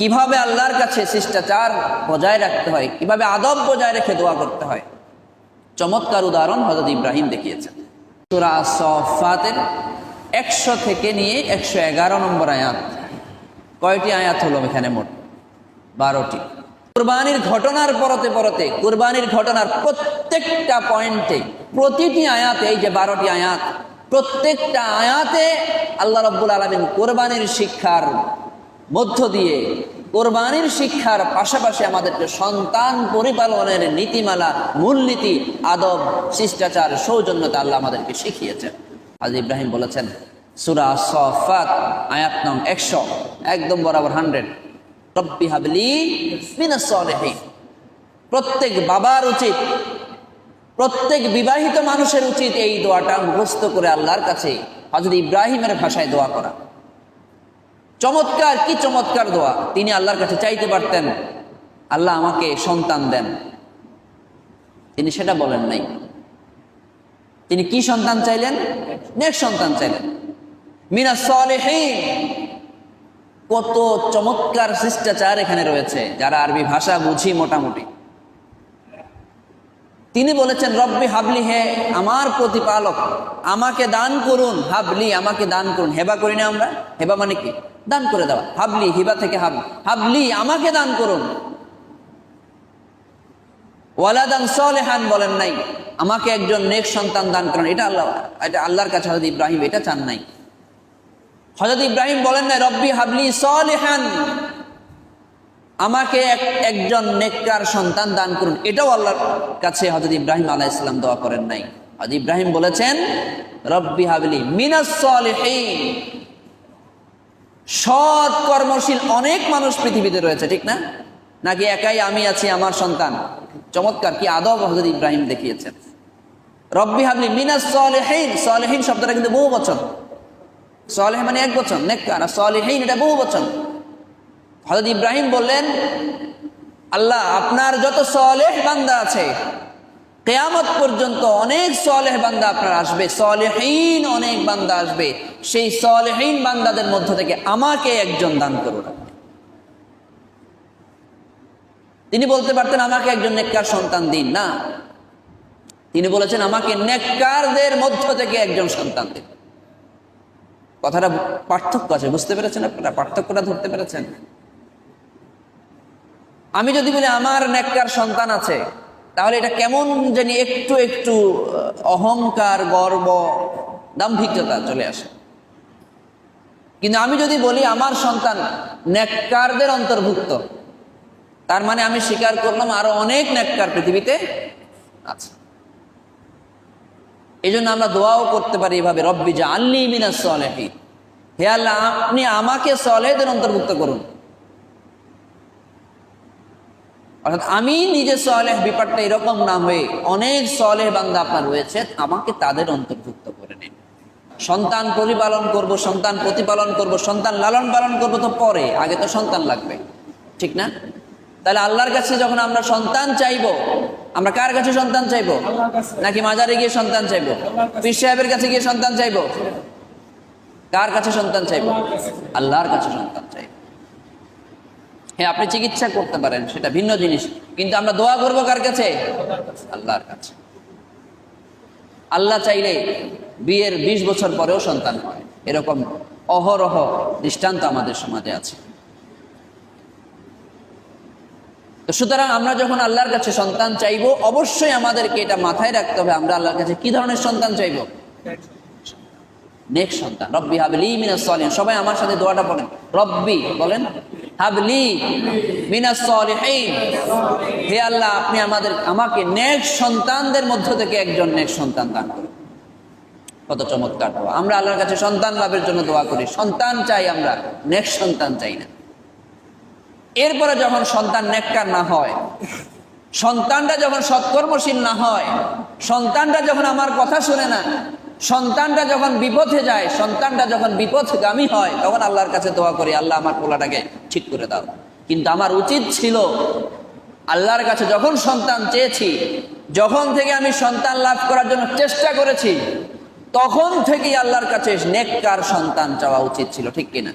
কীভাবে আল্লাহর কাছে শিষ্টাচার বজায় রাখতে হয়, কীভাবে আদব বজায় রেখে দোয়া করতে হয়? চমৎকার উদাহরণ হজরত ইব্রাহিম দেখিয়েছেন। সুরা সফাতের একশো থেকে নিয়ে একশো এগারো নম্বর আয়াত। কয়টি আয়াত হলো এখানে মোট? বারোটি। কুরবানির ঘটনার পরতে পরতে, কুরবানির ঘটনার প্রত্যেকটা পয়েন্টে প্রতিটি আয়াতে, এই যে বারোটি আয়াত, প্রত্যেকটা আয়াতে আল্লাহ রব্বুল আলমিন কোরবানির শিক্ষার মধ্য দিয়ে কোরবানির শিক্ষার পাশাপাশি আমাদেরকে সন্তান পরিপালনের নীতিমালা, মূলনীতি, আদব, শিষ্টাচার, সৌজন্যতা আল্লাহ আমাদেরকে শিখিয়েছেন। আজ ইব্রাহিম বলেছেন, সুরা সফাত, আয়াত নং একশো, একদম বরাবর হান্ড্রেড। রব্বি হাবলি প্রত্যেক বাবার উচিত, প্রত্যেক বিবাহিত মানুষের উচিত এই দোয়াটা মুখস্থ করে আল্লাহর কাছে হজরত ইব্রাহিমের ভাষায় দোয়া করা। চমৎকার, কি চমৎকার দোয়া? তিনি আল্লাহর কাছে চাইতে পারতেন, আল্লাহ আমাকে সন্তান দেন। তিনি সেটা বলেন নাই। তিনি কি সন্তান চাইলেন? নেক সন্তান চাইলেন। মিনা সলেহীন। কত চমৎকার শিষ্টাচার এখানে রয়েছে, যারা আরবি ভাষা বুঝি মোটামুটি। তিনি বলেছেন, রব্বি হাবলি হে আমার প্রতিপালক, আমাকে দান করুন, হাবলি আমাকে দান করুন। হেবা করি না আমরা? হেবা মানে কি? দান করে দেওয়া। হাবলি, হিবা থেকে হাব, হাবলি আমাকে দান করুন। ওয়ালাদান সলেহান বলেন নাই, আমাকে একজন নেক সন্তান দান করেন। এটা আল্লাহ, এটা আল্লাহর কাছে হজরত ইব্রাহিম এটা চান নাই। হজরত ইব্রাহিম বলেন নাই, রব্বি হাবলি সলেহান। আমাকে এক একজন নেককার সন্তান দান করুন। এটাও আল্লাহর কাছে হজরত ইব্রাহিম আলাহ ইসলাম দোয়া করেন নাই। হজরত ইব্রাহিম বলেছেন, রব্বি হাবলি মিনাস সলিহিন। সৎ কর্মশীল অনেক মানুষ পৃথিবীতে রয়েছে, ঠিক না? নাকি একাই আমি আছি আমার সন্তান? চমৎকার, কি আদব হজরত ইব্রাহিম দেখিয়েছেন। রব্বি হাবলি মিনাস সলেহীন। সলেহীন শব্দটা কিন্তু বহু বচন। সলেহ মানে এক বচন, নেককার। আর সলেহীন এটা বহু বচন। হজরত ইব্রাহিম বললেন, আল্লাহ, আপনার যত সলেহ বান্দা আছে, কেয়ামত পর্যন্ত অনেক সলেহ বান্দা আপনার আসবে, সলেহীন অনেক বান্দা আসবে। সেই সলেহীন বান্দাদের মধ্য থেকে আমাকে একজন দান করুন তিনি বলতে পারতেন, আমাকে একজন নেককার সন্তান দিন। না। তিনি বলেছেন, আমাকে নেককারদের মধ্য থেকে একজন সন্তান দিন। কথাটা পার্থক্য আছে, বুঝতে পেরেছেন আপনারা? পার্থক্যটা ধরতে পেরেছেন? আমি যদি বলি আমার নেককার সন্তান আছে, তাহলে এটা কেমন জানি একটু একটু অহংকার, গর্ব, দাম্ভিকতা চলে আসে। কিন্তু আমি যদি বলি আমার সন্তান নেককারদের অন্তর্ভুক্ত, তার মানে আমি স্বীকার করলাম আরও অনেক নেককার পৃথিবীতে আছে। এই জন্য আমরা দোয়াও করতে পারি এভাবে, রব্বি যা আল্লি মিনাস সলেহি হে আল্লাহ, আপনি আমাকে সলেহদের অন্তর্ভুক্ত করুন। অর্থাৎ আমি নিজে সলেহ ব্যাপারটা এরকম না হয়ে অনেক সলেহ বান্দা আপনার রয়েছে, আমাকে তাদের অন্তর্ভুক্ত করে নিন। সন্তান পরিপালন করব, সন্তান প্রতিপালন করব, সন্তান লালন পালন করব তো পরে, আগে তো সন্তান লাগবে। ঠিক না? তাহলে আল্লাহর কাছে যখন আমরা সন্তান চাইব, আমরা কার কাছে সন্তান চাইব? নাকি মাজারে গিয়ে সন্তান চাইব? পীর সাহেবের কাছে গিয়ে সন্তান চাইব? কার কাছে সন্তান চাইব? আল্লাহর কাছে সন্তান চাইব। হ্যাঁ আপনি চিকিৎসা করতে পারেন, সেটা ভিন্ন জিনিস। কিন্তু আমরা দোয়া করব কার কাছে? আল্লাহর কাছে। আল্লাহ চাইলে বিয়ের ২০ বছর পরেও সন্তান হয়। এরকম অহরহ দৃষ্টান্ত আমাদের সমাজে আছে। তো সুতরাং আমরা যখন আল্লাহর কাছে সন্তান চাইব, অবশ্যই আমাদেরকে এটা মাথায় রাখতে হবে, আমরা আল্লাহর কাছে কি ধরনের সন্তান চাইব? নেক্সট সন্তান। রব্বি হাবলি সবাই আমার সাথে দোয়াটা পড়েন। রব্বি, বলেন। হাবলি মিনাস সলিহিন। হে আল্লাহ, আপনি আমাদের, আমাকে নেক্সট সন্তানদের মধ্য থেকে একজন নেক্সট সন্তান দান করুন। কত চমৎকার দোয়া। আমরা আল্লাহর কাছে সন্তান লাভের জন্য দোয়া করি। সন্তান চাই আমরা নেক্সট সন্তান চাই না। এরপরে যখন সন্তান নেককার না হয়, সন্তানটা যখন সৎকর্মশীল না হয়, সন্তানটা যখন আমার কথা শুনে না, সন্তানটা যখন বিপথে যায়, সন্তানটা যখন বিপথগামী হয়, তখন আল্লাহর কাছে দোয়া করি, আল্লাহ আমার পোলাটাকে ঠিক করে দাও। কিন্তু আমার উচিত ছিল, আল্লাহর কাছে যখন সন্তান চেয়েছি, যখন থেকে আমি সন্তান লাভ করার জন্য চেষ্টা করেছি, তখন থেকেই আল্লাহর কাছে নেককার সন্তান চাওয়া উচিত ছিল, ঠিক কিনা?